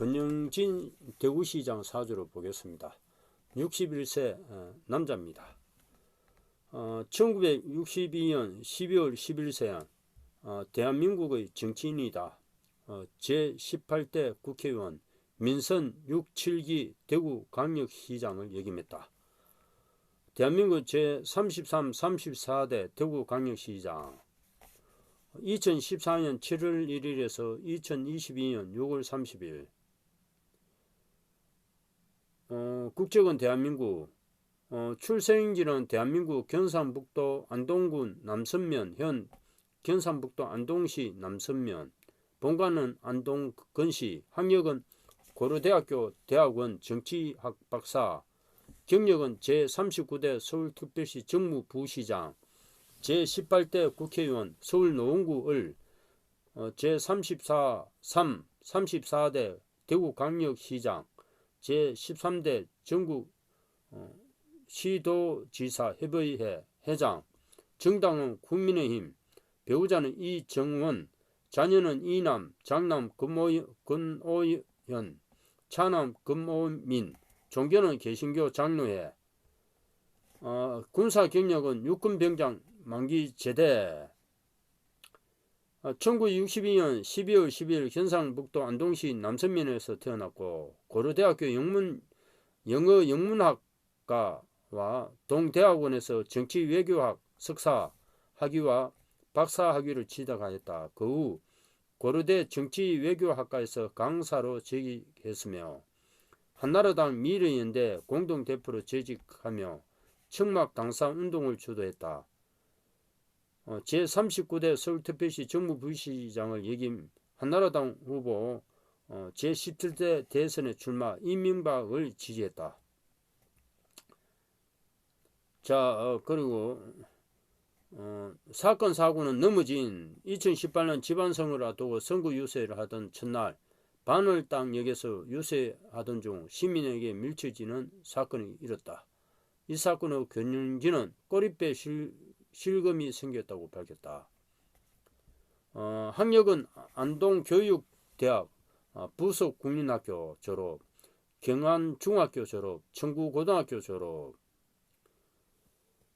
건영진 대구시장 사주를 보겠습니다. 61세 어, 남자입니다. 어, 1962년 12월 11세 어, 대한민국의 정치인이다. 어, 제18대 국회의원 민선 6, 7기 대구광역시장을 역임했다. 대한민국 제33, 34대 대구광역시장 2014년 7월 1일에서 2022년 6월 30일 어, 국적은 대한민국 어, 출생지는 대한민국 경상북도 안동군 남선면 현 경상북도 안동시 남선면 본관은 안동건시 학력은 고려대학교 대학원 정치학 박사 경력은 제39대 서울특별시 정무부시장 제18대 국회의원 서울노원구을 어, 제34, 3, 34대 대구광역시장 제13대 전국 어, 시도지사 협의회 회장 정당은 국민의힘 배우자는 이정원 자녀는 이남 장남 금오현 차남 금오민 종교는 개신교 장로회. 어, 군사 경력은 육군병장 만기 제대 1962년 12월 10일 경상북도 안동시 남선면에서 태어났고 고려대학교 영문 영어 영문학과와 동대학원에서 정치 외교학 석사 학위와 박사 학위를 취득하였다. 그 후 고려대 정치 외교학과에서 강사로 재직했으며 한나라당 미래연대 공동대표로 재직하며 청막 당사 운동을 주도했다. 어, 제39대 서울특별시 정무부시장을 역임 한나라당 후보 어, 제17대 대선에 출마 이명박을 지지했다. 자 어, 그리고 어, 사건 사고는 넘어진 2018년 지방선거를 앞두고 선거 유세를 하던 첫날 바늘땅역에서 유세하던 중 시민에게 밀쳐지는 사건이 일었다. 이 사건의 견인지는 꼬리빼 실 실금이 생겼다고 밝혔다. 어, 학력은 안동교육대학 어, 부속 국민학교 졸업, 경안중학교 졸업, 청구고등학교 졸업,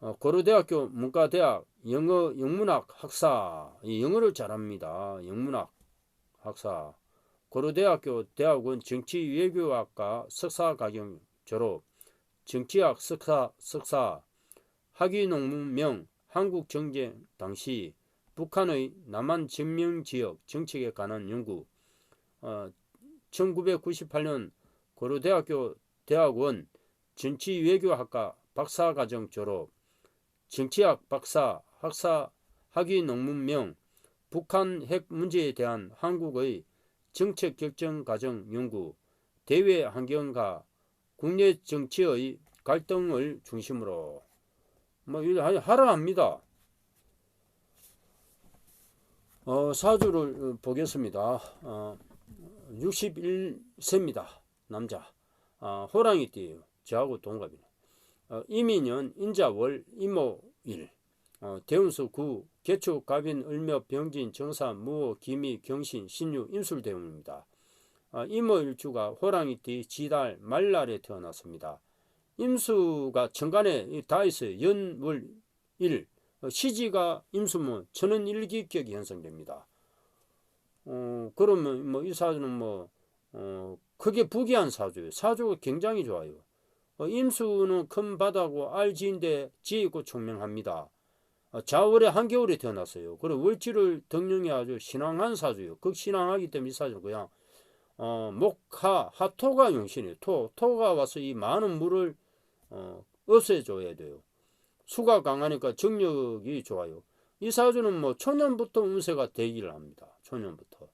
어, 고려대학교 문과대학 영어 영문학 학사, 이 영어를 잘합니다. 영문학 학사, 고려대학교 대학원 정치외교학과 석사과정 졸업, 정치학 석사 석사, 학위논문명 한국 정쟁 당시 북한의 남한 증명 지역 정책에 관한 연구 어, 1998년 고려대학교 대학원 정치외교학과 박사과정 졸업 정치학 박사 학사 학위 논문명 북한 핵 문제에 대한 한국의 정책 결정 과정 연구 대외 환경과 국내 정치의 갈등을 중심으로 뭐 이래 하라 합니다. 어, 사주를 어, 보겠습니다. 어, 61세입니다. 남자. 어, 호랑이띠예요. 저하고 동갑이네. 어, 이민년 인자월 이모일 어, 대운수 구 개축 갑인 을묘 병진 정사 무호 기미 경신 신유 임술대운입니다. 어, 이모일주가 호랑이띠 지달 말날에 태어났습니다. 임수가 천간에 다 있어요. 연월 일 어, 시지가 임수면 천은 일기격이 형성됩니다. 어, 그러면 뭐 이 사주는 뭐 어, 크게 부귀한 사주예요. 사주가 굉장히 좋아요. 어, 임수는 큰 바다고 알지인데 지있고 총명합니다. 어, 자월에 한겨울에 태어났어요. 그리고 월지를 덕령이 아주 신앙한 사주예요. 극신앙하기 때문에 이 사주는 그냥 어, 목하 하토가 용신이에요. 토 토가 와서 이 많은 물을 어, 없애줘야 돼요. 수가 강하니까 정력이 좋아요. 이 사주는 뭐 초년부터 운세가 되기를 합니다. 초년부터.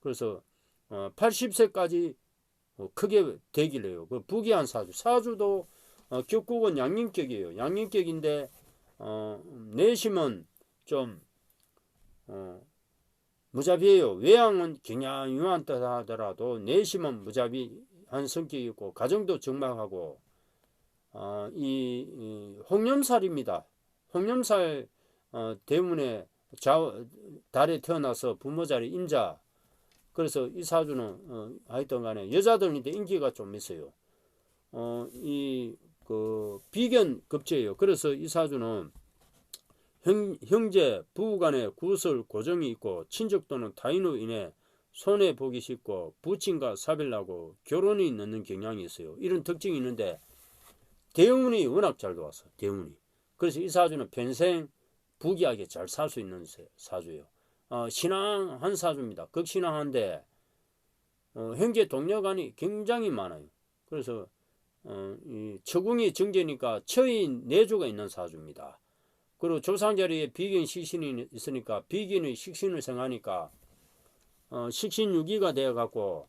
그래서 어, 80세까지 어, 크게 되기를 해요. 그 부귀한 사주. 사주도 어, 격국은 양인격이에요. 양인격인데 어, 내심은 좀 어, 무자비해요. 외양은 그냥 유한듯 하더라도 내심은 무자비한 성격이 있고 가정도 정막하고 어, 이, 이 홍염살입니다. 홍염살 어, 때문에 자, 달에 태어나서 부모 자리 임자 그래서 이 사주는 어, 하여튼 간에 여자들인데 인기가 좀 있어요. 어, 이 그 비견 급제예요. 그래서 이 사주는 형, 형제 부부 간의 구설 고정이 있고 친족 또는 타인으로 인해 손해 보기 쉽고 부친과 사별나고 결혼이 늦는 경향이 있어요. 이런 특징이 있는데 대운이 워낙 잘 들어왔어. 대운이. 그래서 이 사주는 평생 부귀하게 잘 살 수 있는 세- 사주예요. 어, 신앙 한 사주입니다. 극신앙한데 어, 형제 동료 간이 굉장히 많아요. 그래서 어, 이 처궁이 정제니까 처인 내조가 있는 사주입니다. 그리고 조상자리에 비견 식신이 있으니까 비견의 식신을 생하니까 어, 식신 유기가 되어 갖고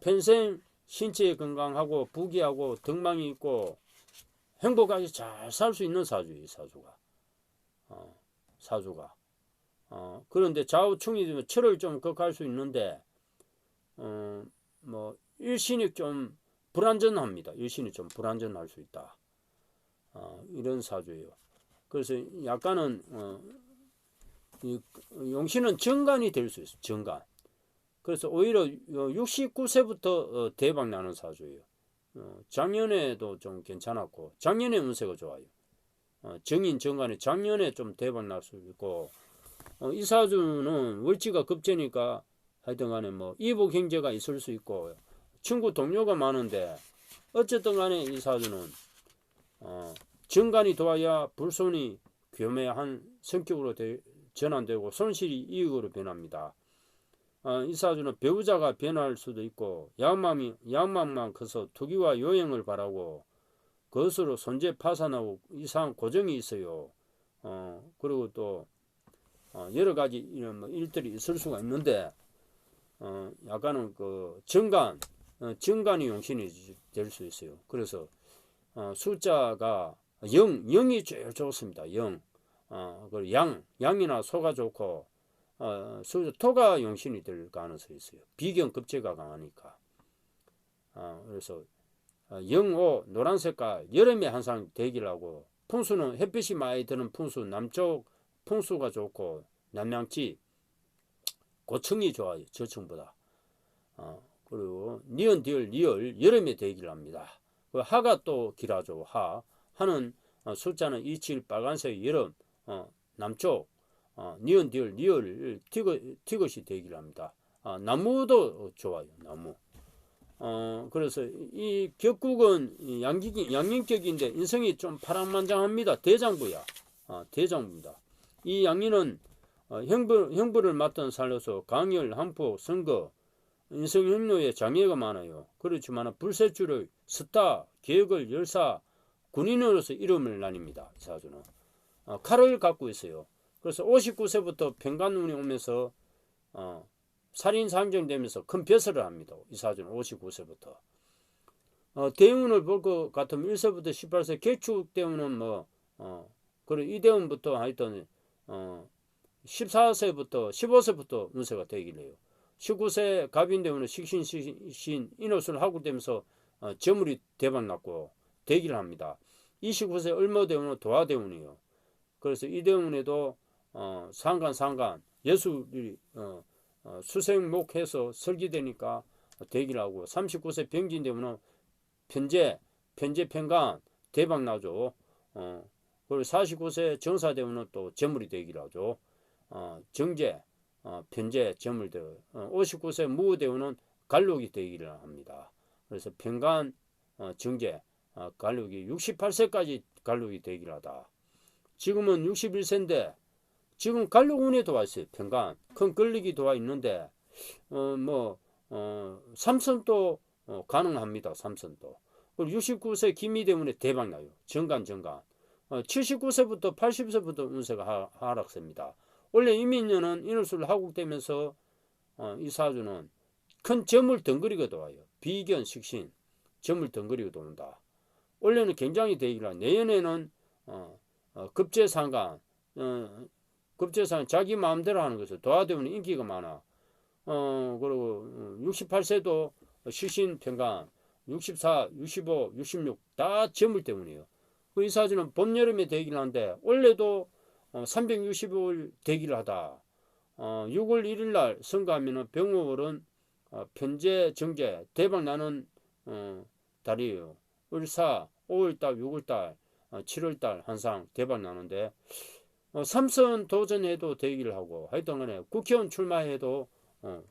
평생 신체 건강하고 부귀하고 덕망이 있고 행복하게 잘 살 수 있는 사주예요, 이 사주가. 어, 사주가. 어, 그런데 좌우충이 되면 철을 좀 극할 수 있는데, 어, 뭐, 일신이 좀 불안전합니다. 일신이 좀 불안전할 수 있다. 어, 이런 사주예요. 그래서 약간은, 어, 이, 용신은 정관이 될 수 있어요. 정관. 그래서 오히려 69세부터 어, 대박 나는 사주예요. 어, 작년에도 좀 괜찮았고 작년에 운세가 좋아요. 어, 정인 정관에 작년에 좀 대박 날 수 있고 어, 이 사주는 월지가 급제니까 하여튼간에 뭐 이복 형제가 있을 수 있고 친구 동료가 많은데 어쨌든 간에 이 사주는 어, 정관이 도와야 불손이 교매한 성격으로 되- 전환되고 손실이 이익으로 변합니다. 어, 이 사주는 배우자가 변할 수도 있고 양맘이 양맘만 커서 투기와 요행을 바라고 그것으로 손재 파산하고 이상한 고정이 있어요. 어, 그리고 또 어, 여러 가지 이런 뭐 일들이 있을 수가 있는데 어, 약간은 그 정관 어, 정관이 용신이 될 수 있어요. 그래서 어, 숫자가 영 영이 제일 좋습니다. 영 어, 그리고 양 양이나 소가 좋고 어, 수, 토가 용신이 될 가능성이 있어요. 비견 급제가 강하니까. 어, 그래서 어, 영오 노란 색깔 여름에 항상 대기를 하고 풍수는 햇빛이 많이 드는 풍수 남쪽 풍수가 좋고 남양지 고층이 좋아요 저층보다 어, 그리고 니은 디을 리을 여름에 대기를 합니다 그 하가 또 길하죠 하 하는 어, 숫자는 27 빨간색 여름 어, 남쪽 어, 니은 리을 티그, 티것이 대기를 합니다 아, 나무도 좋아요 나무 어, 그래서 이 격국은 이 양기, 양인격인데 인성이 좀 파란만장합니다. 대장부야. 어, 대장부입니다. 이 양인은 어, 형부, 형부를 맡은 살로서 강열, 한포, 선거, 인성협력에 장애가 많아요. 그렇지만 불세출의 스타, 계획을 열사, 군인으로서 이름을 나뉩니다. 이 사주는. 어, 칼을 갖고 있어요. 그래서 59세부터 평간운이 오면서 어, 살인 상정되면서 큰 벼슬을 합니다. 이 사주는 59세부터. 어, 대운을 볼 것 같으면 1세부터 18세 개축 대운은 뭐, 어, 그리고 이 대운부터 하여튼, 어, 14세부터, 15세부터 운세가 되길 해요. 19세 갑인 대운은 식신, 식신, 인호술 하고 되면서, 어, 저물이 대박 났고, 되기를 합니다. 29세 을모 대운은 도화 대운이에요. 그래서 이 대운에도, 어, 상간, 상간, 예술이, 어, 어, 수생목해서 설계되니까 대기를 하고 39세 병진 되면 편제, 편제 편간 대박 나죠. 어, 그리고 49세 정사 되면 또 재물이 되기를 하죠. 어, 정제, 어, 편제, 재물 되 어, 59세 무 되면 갈록이 되기를 합니다. 그래서 편간, 어, 정제, 어, 갈록이 68세까지 갈록이 되기를 하다. 지금은 61세인데 지금 갈록운에 도와 있어요. 평간 큰 끌리기 도와 있는데 어 뭐 어, 삼선도 어, 가능합니다. 삼선도. 그리고 69세 기미 때문에 대박 나요. 정간 정간. 어, 79세부터 80세부터 운세가 하, 하락세입니다. 원래 이민년은 인월술 하국되면서 어, 이 사주는 큰 점을 덩그리고 도와요. 비견 식신 점을 덩그리고 도는다. 원래는 굉장히 대기라 내년에는 어, 어, 급제상간 어, 급제상 자기 마음대로 하는 것을 도와되면 인기가 많아. 어, 그리고 68세도 시신 평강, 64, 65, 66다 점을 때문이에요. 그이 사주는 봄, 여름에 대기를 하는데 원래도 어, 365일 대기를 하다. 어, 6월 1일 날 선거하면은 병호월은 어, 편제 정제 대박 나는 어, 달이에요. 을사 5월달, 6월달, 어, 7월달 항상 대박 나는데 어, 삼선 도전해도 되기를 하고 하여튼 간에 국회의원 출마해도 어,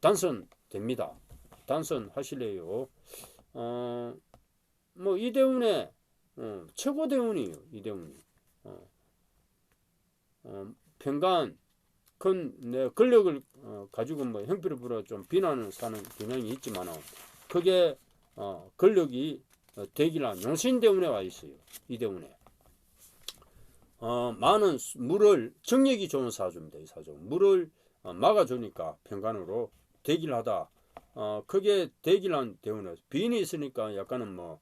당선 됩니다. 당선 하실래요? 어, 뭐 이대훈의 어, 최고 대운이에요. 이대훈이. 어, 어, 평간 큰내 권력을 어, 가지고 뭐 형편을 불어 좀 비난을 사는 경향이 있지만은 그게 어, 권력이 어, 대기란 용신 대운에 와 있어요. 이대운에. 어, 많은 수- 물을 정력이 좋은 사주입니다. 이 사주. 물을 어, 막아주니까 평간으로 대기를 하다. 어, 크게 대기란 대운에 빈이 있으니까 약간은 뭐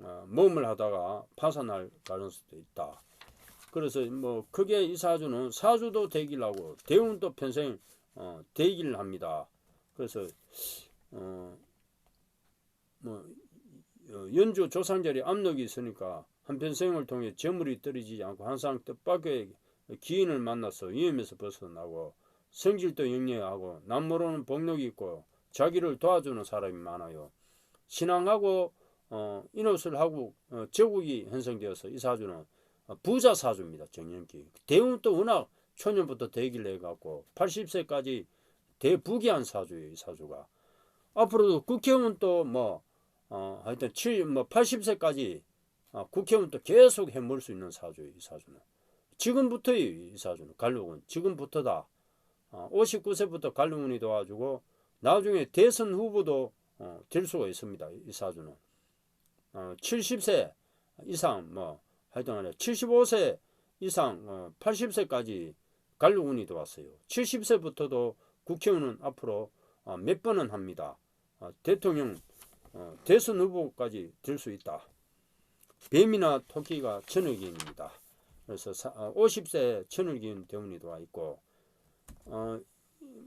어, 몸을 하다가 파산할 가능성도 있다. 그래서 뭐 크게 이 사주는 사주도 대기를 하고 대운도 평생 어, 대기를 합니다. 그래서 어, 뭐 어, 연주 조상절이 압력이 있으니까 한평생을 통해 재물이 떨어지지 않고 항상 뜻밖의 기인을 만나서 위험에서 벗어나고 성질도 영리하고 남모르는 복력이 있고 자기를 도와주는 사람이 많아요. 신앙하고 어, 인옷을 하고 어, 제국이 형성되어서 이 사주는 어, 부자 사주입니다. 정년기. 대운도 워낙 초년부터 대기를 해갖고 80세까지 대부귀한 사주예요. 이 사주가. 앞으로도 국회의원 또뭐 어, 하여튼 7, 뭐 80세까지 어, 국회의원 또 계속 해물 수 있는 사주예요. 이 사주는. 지금부터요. 이 사주는. 갈록은. 지금부터다. 어, 59세부터 갈록운이 도와주고 나중에 대선 후보도 어, 될 수가 있습니다. 이 사주는. 어, 70세 이상 뭐 하여튼 간에 75세 이상 어, 80세까지 갈록운이 들어왔어요. 70세부터도 국회의원은 앞으로 어, 몇 번은 합니다. 어, 대통령 어, 대선 후보까지 될 수 있다. 뱀이나 토끼가 천을기인입니다. 그래서 사, 어, 50세 천을기인 대운이 들어와 있고 어,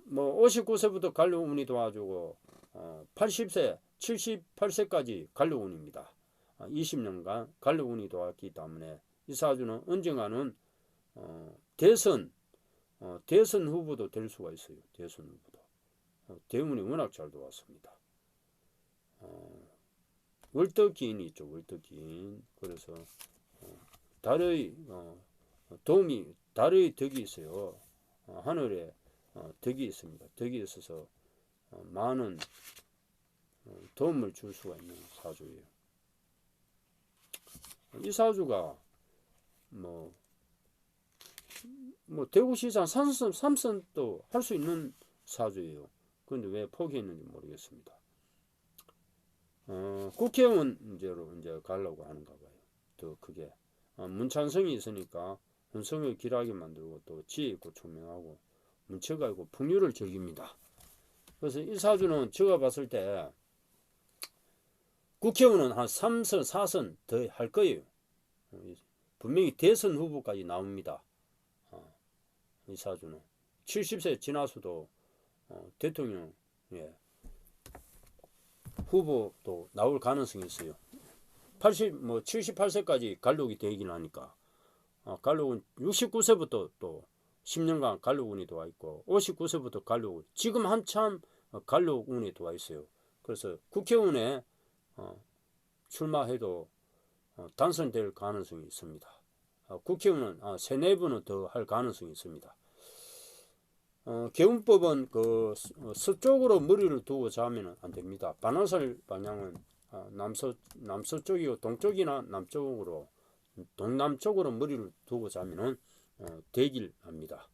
뭐 59세부터 갈록운이 도와주고 어, 80세 78세까지 갈록운입니다. 20년간 갈록운이 도왔기 때문에 이 사주는 언젠가는 어, 대선 어, 대선 후보도 될 수가 있어요. 대선 후보도 어, 대운이 워낙 잘 도왔습니다. 어, 월덕기인이 있죠. 월덕기인 그래서 어, 달의 어, 도움이 달의 덕이 있어요. 어, 하늘에 어, 덕이 있습니다. 덕이 있어서 어, 많은 어, 도움을 줄 수가 있는 사주예요. 이 사주가 뭐, 뭐 대구시장 삼선, 삼선도 할 수 있는 사주예요. 그런데 왜 포기했는지 모르겠습니다. 어, 국회의원 이제로 이제 가려고 하는가 봐요. 더 크게. 어, 문찬성이 있으니까 hun성을 길하게 만들고 또 지혜 있고 총명하고 문체가 있고 풍류를 즐깁니다. 그래서 이 사주는 제가 봤을 때 국회의원은 한 3선, 4선 더 할 거예요. 어, 분명히 대선 후보까지 나옵니다. 어, 이 사주는 70세 지나서도 어, 대통령 예, 후보도 나올 가능성이 있어요. 80, 뭐 78세까지 갈록이 되긴 하니까 어, 갈록은 69세부터 또 10년간 갈록운이 들어와 있고 59세부터 갈록운 지금 한참 어, 갈록운이 들어와 있어요. 그래서 국회의원에 어, 출마해도 어, 당선될 가능성이 있습니다. 어, 국회의원은 아, 세네 번은 더 할 가능성이 있습니다. 어, 개운법은 그 서- 어, 서쪽으로 머리를 두고 자면 안 됩니다. 반화살 방향은 아, 남서 남서쪽이고 동쪽이나 남쪽으로 동남쪽으로 머리를 두고 자면은 어, 대길 합니다.